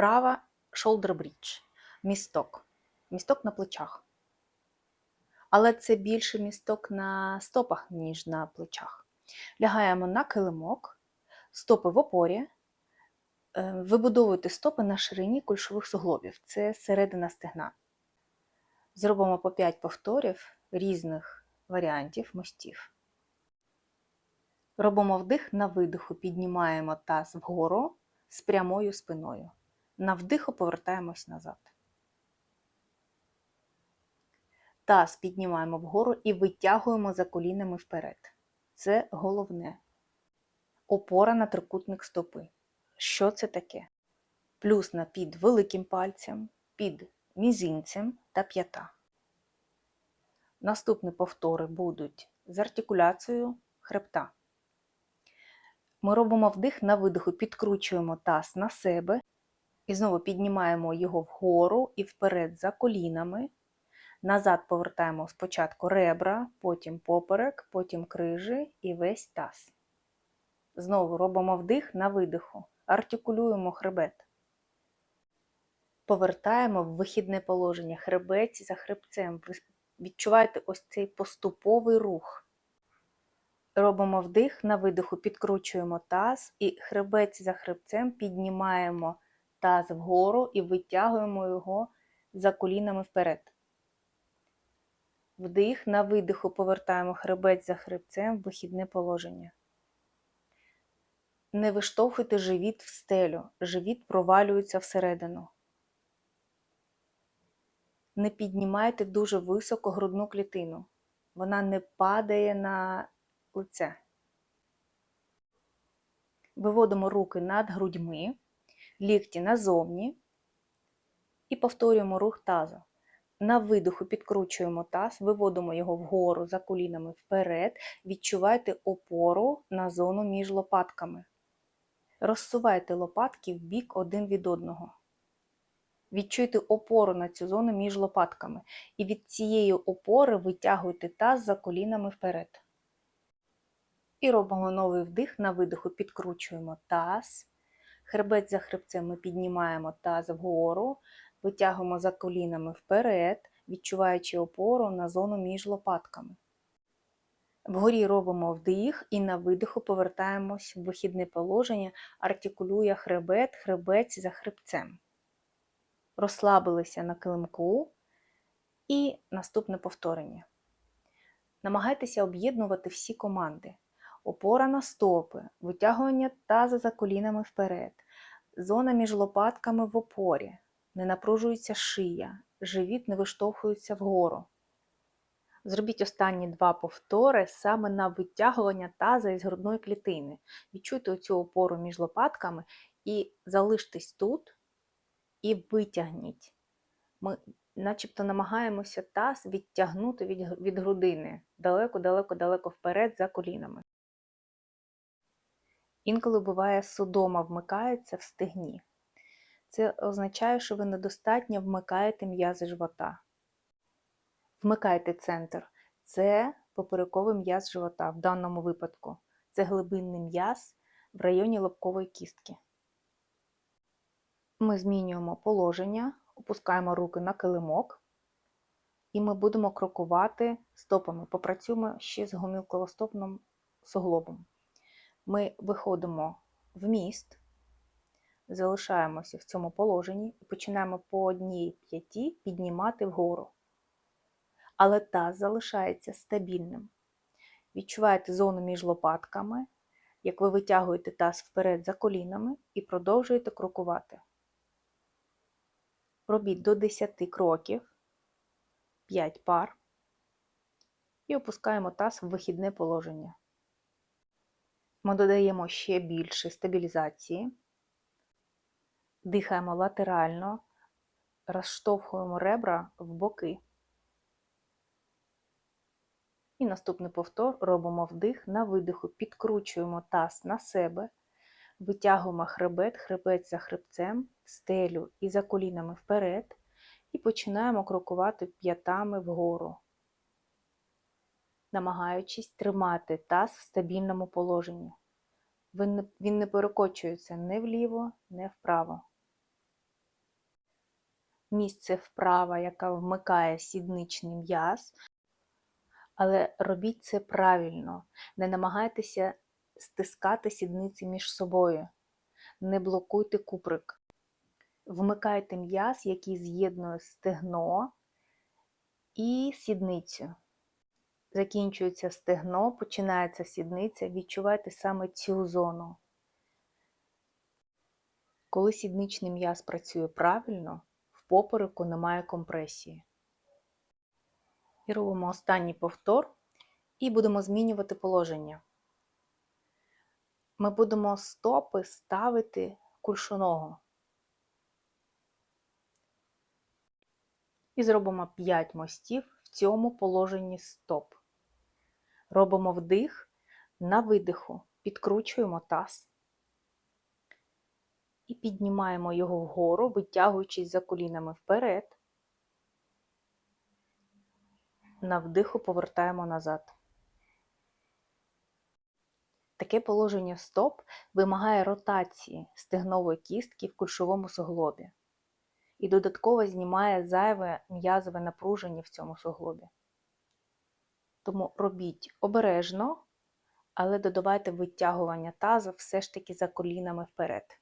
Вправа shoulder bridge. Місток. Місток на плечах. Але це більше місток на стопах, ніж на плечах. Лягаємо на килимок, стопи в опорі. Е, Вибудовуйте стопи на ширині кульшових суглобів. Це середина стегна. Зробимо по 5 повторів різних варіантів мостів. Робимо вдих на видиху, піднімаємо таз вгору з прямою спиною. На вдиху повертаємось назад. Таз піднімаємо вгору і витягуємо за колінами вперед. Це головне. Опора на трикутник стопи. Що це таке? Плюсна під великим пальцем, під мізинцем та п'ята. Наступні повтори будуть з артикуляцією хребта. Ми робимо вдих на видиху, підкручуємо таз на себе і знову піднімаємо його вгору і вперед за колінами. Назад повертаємо спочатку ребра, потім поперек, потім крижі і весь таз. Знову робимо вдих на видиху, артикулюємо хребет. Повертаємо в вихідне положення, хребець за хребцем. Ви відчуваєте ось цей поступовий рух. Робимо вдих на видиху, підкручуємо таз і хребець за хребцем піднімаємо таз вгору і витягуємо його за колінами вперед. Вдих на видиху повертаємо хребець за хребцем в вихідне положення. Не виштовхуйте живіт в стелю, живіт провалюється всередину. Не піднімайте дуже високо грудну клітину. Вона не падає на лице. Виводимо руки над грудьми, лікті назовні і повторюємо рух тазу. На видиху підкручуємо таз, виводимо його вгору за колінами вперед, відчувайте опору на зону між лопатками. Розсувайте лопатки в бік один від одного. Відчуйте опору на цю зону між лопатками. І від цієї опори витягуйте таз за колінами вперед. І робимо новий вдих на видиху, підкручуємо таз. Хребець за хребцем ми піднімаємо таз вгору, витягуємо за колінами вперед, відчуваючи опору на зону між лопатками. Вгорі робимо вдих і на видиху повертаємось в вихідне положення, артикулює хребет, хребець за хребцем. Розслабилися на килимку і наступне повторення. Намагайтеся об'єднувати всі команди. Опора на стопи, витягування таза за колінами вперед, зона між лопатками в опорі, не напружується шия, живіт не виштовхується вгору. Зробіть останні два повтори саме на витягування таза із грудної клітини. Відчуйте оцю опору між лопатками і залиштесь тут і витягніть. Ми начебто намагаємося таз відтягнути від, від грудини далеко-далеко-далеко вперед за колінами. Інколи буває судома вмикається в стегні. Це означає, що ви недостатньо вмикаєте м'язи живота. Вмикайте центр. Це поперековий м'яз живота в даному випадку. Це глибинний м'яз в районі лобкової кістки. Ми змінюємо положення, опускаємо руки на килимок, і ми будемо крокувати стопами. Попрацюємо ще з гомілковостопним суглобом. Ми виходимо в міст, залишаємося в цьому положенні і починаємо по одній п'яті піднімати вгору. Але таз залишається стабільним. Відчуваєте зону між лопатками, як ви витягуєте таз вперед за колінами і продовжуєте крокувати. Робіть до 10 кроків, 5 пар, і опускаємо таз в вихідне положення. Ми додаємо ще більше стабілізації, дихаємо латерально, розштовхуємо ребра в боки. І наступний повтор. Робимо вдих. На видиху, підкручуємо таз на себе, витягуємо хребет, хребет за хребцем, стелю і за колінами вперед, і починаємо крокувати п'ятами вгору, намагаючись тримати таз в стабільному положенні. Він не перекочується не вліво, не вправо. місце вправа, яка вмикає сідничний м'яз, але робіть це правильно. Не намагайтеся стискати сідниці між собою. Не блокуйте куприк. Вмикайте м'яз, який з'єднує стегно і сідницю. Закінчується стегно, починається сідниця. Відчувайте саме цю зону. Коли сідничний м'яз працює правильно, в попереку немає компресії. І робимо останній повтор і будемо змінювати положення. Ми будемо стопи ставити кульшоного. І зробимо 5 мостів в цьому положенні стоп. Робимо вдих, на видиху підкручуємо таз і піднімаємо його вгору, витягуючись за колінами вперед. На вдиху повертаємо назад. Таке положення стоп вимагає ротації стегнової кістки в кульшовому суглобі і додатково знімає зайве м'язове напруження в цьому суглобі. Тому робіть обережно, але додавайте витягування тазу все ж таки за колінами вперед.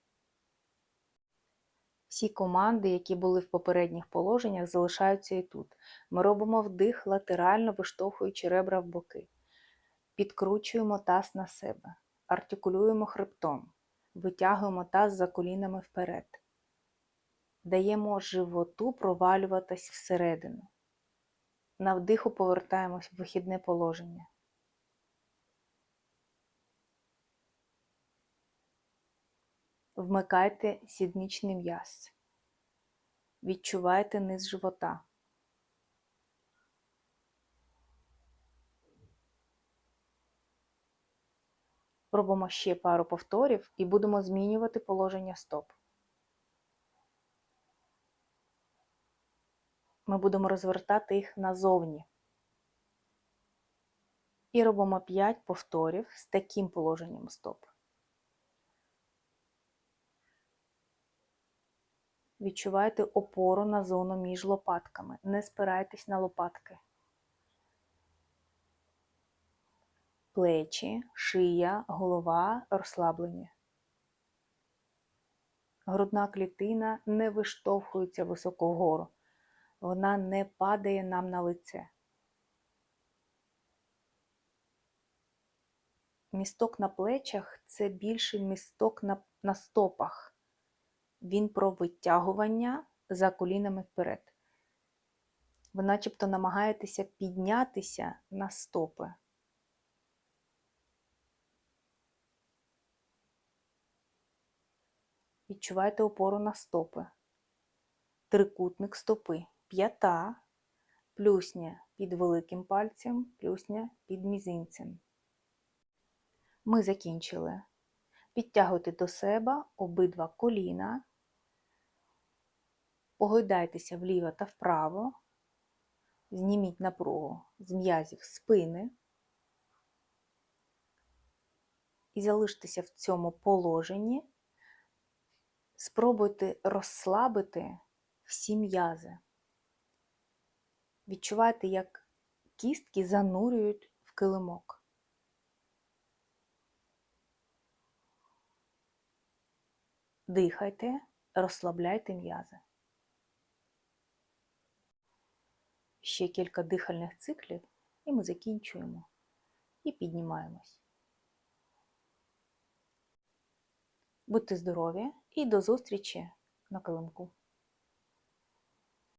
Всі команди, які були в попередніх положеннях, залишаються і тут. Ми робимо вдих, латерально виштовхуючи ребра в боки. Підкручуємо таз на себе, артикулюємо хребтом, витягуємо таз за колінами вперед. Даємо животу провалюватись всередину. На вдиху повертаємось в вихідне положення. Вмикайте сідничний м'яз. Відчувайте низ живота. Робимо ще пару повторів і будемо змінювати положення стоп. Ми будемо розвертати їх назовні. І робимо 5 повторів з таким положенням стоп. Відчувайте опору на зону між лопатками. Не спирайтесь на лопатки. Плечі, шия, голова розслаблені. Грудна клітина не виштовхується високо вгору. Вона не падає нам на лице. Місток на плечах це більше місток на, на стопах. Він про витягування за колінами вперед. Ви начебто намагаєтеся піднятися на стопи. Відчувайте опору на стопи. Трикутник стопи. П'ята, плюсня під великим пальцем, плюсня під мізинцем. Ми закінчили. Підтягуйте до себе обидва коліна, погойдайтеся вліво та вправо, зніміть напругу з м'язів спини і залиштеся в цьому положенні. Спробуйте розслабити всі м'язи. Відчувайте, як кістки занурюють в килимок. Дихайте, розслабляйте м'язи. Ще кілька дихальних циклів, і ми закінчуємо і піднімаємось. Будьте здорові і до зустрічі на килимку.